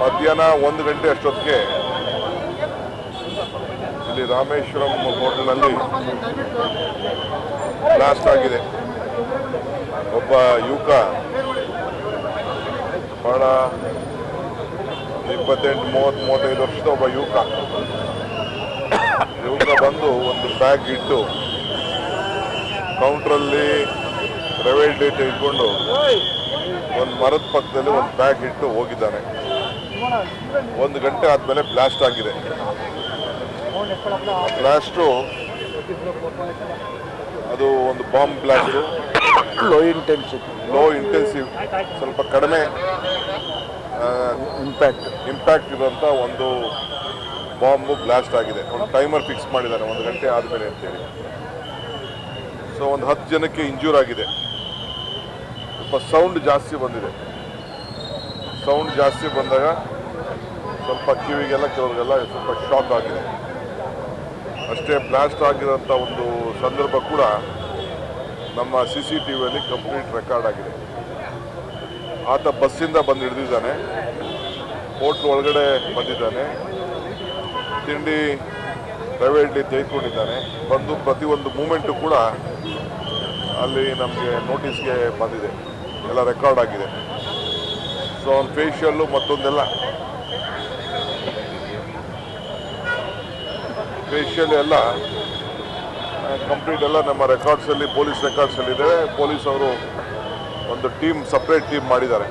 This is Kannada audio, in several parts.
ಮಧ್ಯಾಹ್ನ ಒಂದು ಗಂಟೆ ಅಷ್ಟೊತ್ತಿಗೆ ಇಲ್ಲಿ ರಾಮೇಶ್ವರಂ ಹೋಟೆಲ್ನಲ್ಲಿ ಬ್ಲಾಸ್ಟ್ ಆಗಿದೆ. ಒಬ್ಬ ಯುವಕ ಬಹಳ ಇಪ್ಪತ್ತೆಂಟು, ಮೂವತ್ತು, ಮೂವತ್ತೈದು ವರ್ಷದ ಒಬ್ಬ ಯುವಕ ಯುವಕ ಬಂದು ಒಂದು ಬ್ಯಾಗ್ ಇಟ್ಟು ಕೌಂಟ್ರಲ್ಲಿ ಪ್ರೈವೇಟ್ ಡೇಟ್ ಇಟ್ಕೊಂಡು ಒಂದು ಮರದ ಪಕ್ಕದಲ್ಲಿ ಒಂದು ಬ್ಯಾಗ್ ಇಟ್ಟು ಹೋಗಿದ್ದಾನೆ. ಒಂದು ಗಂಟೆ ಆದಮೇಲೆ ಬ್ಲಾಸ್ಟ್ ಆಗಿದೆ. ಬ್ಲಾಸ್ಟು ಅದು ಒಂದು bomb blast low intensive low intensive ಸ್ವಲ್ಪ ಕಡಿಮೆ ಇಂಪ್ಯಾಕ್ಟ್ ಇಂಪ್ಯಾಕ್ಟ್ ಇರುವಂಥ ಒಂದು ಬಾಂಬು ಬ್ಲಾಸ್ಟ್ ಆಗಿದೆ. ಒಂದು ಟೈಮರ್ ಫಿಕ್ಸ್ ಮಾಡಿದ್ದಾರೆ ಒಂದು ಗಂಟೆ ಆದಮೇಲೆ ಅಂತೇಳಿ. ಸೊ ಒಂದು ಹತ್ತು ಜನಕ್ಕೆ ಇಂಜೂರ್ ಆಗಿದೆ. ಸ್ವಲ್ಪ ಸೌಂಡ್ ಜಾಸ್ತಿ ಬಂದಿದೆ. ಸೌಂಡ್ ಜಾಸ್ತಿ ಬಂದಾಗ ಸ್ವಲ್ಪ ಕಿವಿಗೆಲ್ಲ ಕೆಲವರಿಗೆಲ್ಲ ಸ್ವಲ್ಪ ಶಾಕ್ ಆಗಿದೆ. ಅಷ್ಟೇ ಬ್ಲಾಸ್ಟ್ ಆಗಿರೋಂಥ ಒಂದು ಸಂದರ್ಭ ಕೂಡ ನಮ್ಮ ಸಿ ಸಿ ಟಿ ವಿಯಲ್ಲಿ ಕಂಪ್ಲೀಟ್ ರೆಕಾರ್ಡ್ ಆಗಿದೆ. ಆತ ಬಸ್ಸಿಂದ ಬಂದು ಹಿಡಿದಿದ್ದಾನೆ. ಹೋಟ್ಲ್ ಒಳಗಡೆ ಬಂದಿದ್ದಾನೆ. ತಿಂಡಿ ಪ್ರೈವೇಟ್ಲಿ ತೆಗೆದುಕೊಂಡಿದ್ದಾನೆ. ಬಂದು ಪ್ರತಿಯೊಂದು ಮೂಮೆಂಟು ಕೂಡ ಅಲ್ಲಿ ನಮಗೆ ನೋಟಿಸ್ಗೆ ಬಂದಿದೆ. ಎಲ್ಲ ರೆಕಾರ್ಡ್ ಆಗಿದೆ. ಸೊ ಅವ್ನ ಫೇಶಿಯಲ್ಲು ಮತ್ತೊಂದೆಲ್ಲ. ಫೇಶಿಯಲ್ ಎಲ್ಲ ಕಂಪ್ಲೀಟ್ ಎಲ್ಲ ನಮ್ಮ ರೆಕಾರ್ಡ್ಸಲ್ಲಿ ಪೊಲೀಸ್ ರೆಕಾರ್ಡ್ಸಲ್ಲಿ ಇದೆ. ಪೊಲೀಸ್ ಅವರು ಒಂದು ಟೀಮ್ ಸಪ್ರೇಟ್ ಟೀಮ್ ಮಾಡಿದ್ದಾರೆ.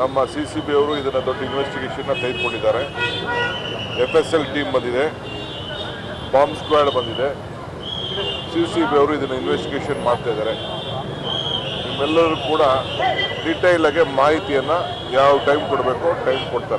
ನಮ್ಮ ಸಿ ಸಿ ಬಿ ಅವರು ಇದನ್ನು ದೊಡ್ಡ ಇನ್ವೆಸ್ಟಿಗೇಷನ್ನ ತೆಗೆದುಕೊಂಡಿದ್ದಾರೆ. ಎಫ್ ಎಸ್ ಎಲ್ ಟೀಮ್ ಬಂದಿದೆ. ಬಾಂಬ್ ಸ್ಕ್ವಾಡ್ ಬಂದಿದೆ. ಸಿ ಸಿ ಬಿ ಅವರು ಇದನ್ನು ಇನ್ವೆಸ್ಟಿಗೇಷನ್ ಮಾಡ್ತಾ ಇದ್ದಾರೆ. ನಿಮ್ಮೆಲ್ಲರೂ ಕೂಡ ಡೀಟೈಲ್ ಆಗಿ ಮಾಹಿತಿಯನ್ನು ಯಾವ ಟೈಮ್ ಕೊಡಬೇಕು ಟೈಮ್ ಕೊಡ್ತಾರೆ.